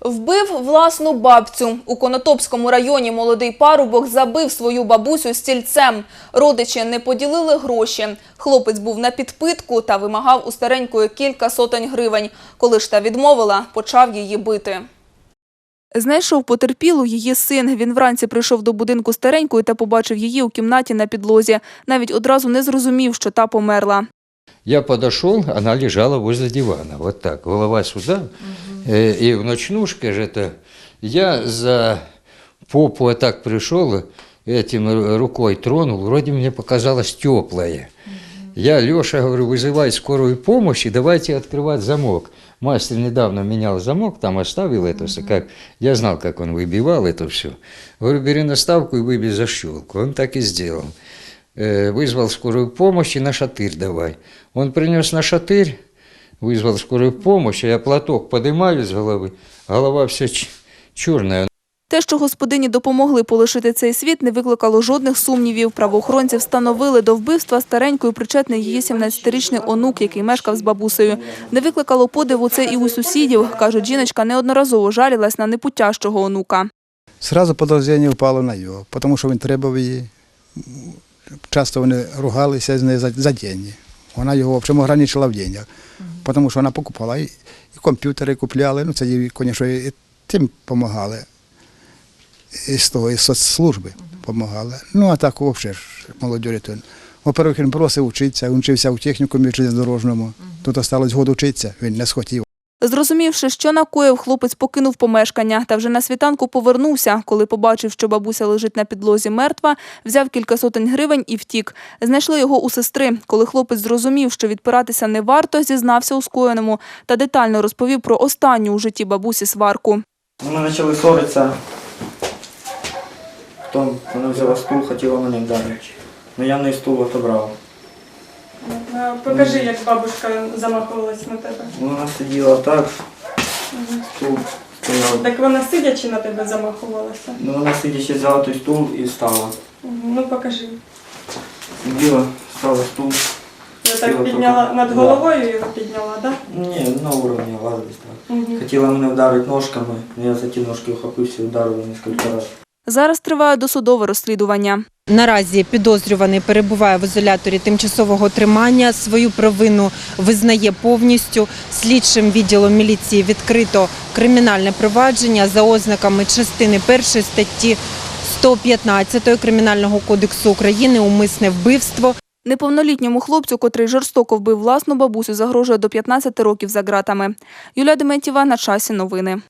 Вбив власну бабцю. У Конотопському районі молодий парубок забив свою бабусю стільцем. Родичі не поділили гроші. Хлопець був на підпитку та вимагав у старенької кілька сотень гривень. Коли ж та відмовила, почав її бити. Знайшов потерпілу її син. Він вранці прийшов до будинку старенької та побачив її у кімнаті на підлозі. Навіть одразу не зрозумів, що та померла. Я подошел, она лежала возле дивана, вот так, голова сюда, э, и в ночнушке же это. Я за попу вот так пришел, этим ру- рукой тронул, вроде мне показалось теплое. Я, Леша, говорю, вызывай скорую помощь и давайте открывать замок. Мастер недавно менял замок, там оставил это все, как я знал, как он выбивал это все. Говорю, бери наставку и выбей защелку. Он так и сделал. Э, Вызвал скорую помощь и на шатырь давай. Он принес на шатырь, вызвал скорую помощь, а я платок поднимаю с головы, голова вся ч- черная. Те, що господині допомогли полишити цей світ, не викликало жодних сумнівів. Правоохоронці встановили до вбивства старенькою причетний її 17-річний онук, який мешкав з бабусею. Не викликало подиву це і у сусідів. Кажуть, жіночка неодноразово жалілась на непутящого онука. Сразу подозріння впало на його, тому що він требував її. Часто вони ругалися з нею за, за деньги. Вона його взагалі ограничила в деньгах, тому що вона покупала і, і комп'ютери купляли, ну це їй, звісно, і тим допомагали. І з того, і з соцслужби допомагали. Ну, а так взагалі ж молодь. то, Во-первых, він просив вчитися, він вчився у технікумі железнодорожному. Тут осталось год вчитися, він не схотів. Зрозумівши, що накоїв, хлопець покинув помешкання та вже на світанку повернувся. Коли побачив, що бабуся лежить на підлозі мертва, взяв кілька сотень гривень і втік. Знайшли його у сестри. Коли хлопець зрозумів, що відпиратися не варто, зізнався у скоєному та детально розповів про останню у житті бабусі сварку. Ми почали ссоритися. Потім вона взяла стул, хотіла мене вдарити. Ну я в неї стул отобрав. Покажи, як бабушка замахувалась на тебе. Вона сиділа так, стул. Так вона сидячи на тебе замахувалася. Ну вона сидячи взяла той стул і встала. Ну покажи. Сиділа, стала стул. Я так підняла над головою його підняла, так? Ні, на уровні лазить так. Угу. Хотіла мене вдарити ножками, але я за ті ножки ухопився і вдарив її разів. Зараз триває досудове розслідування. Наразі підозрюваний перебуває в ізоляторі тимчасового тримання. Свою провину визнає повністю. Слідчим відділом міліції відкрито кримінальне провадження за ознаками частини першої статті 115 Кримінального кодексу України умисне вбивство. Неповнолітньому хлопцю, котрий жорстоко вбив власну бабусю, загрожує до 15 років за ґратами. Юлія Дементєва на часі новини.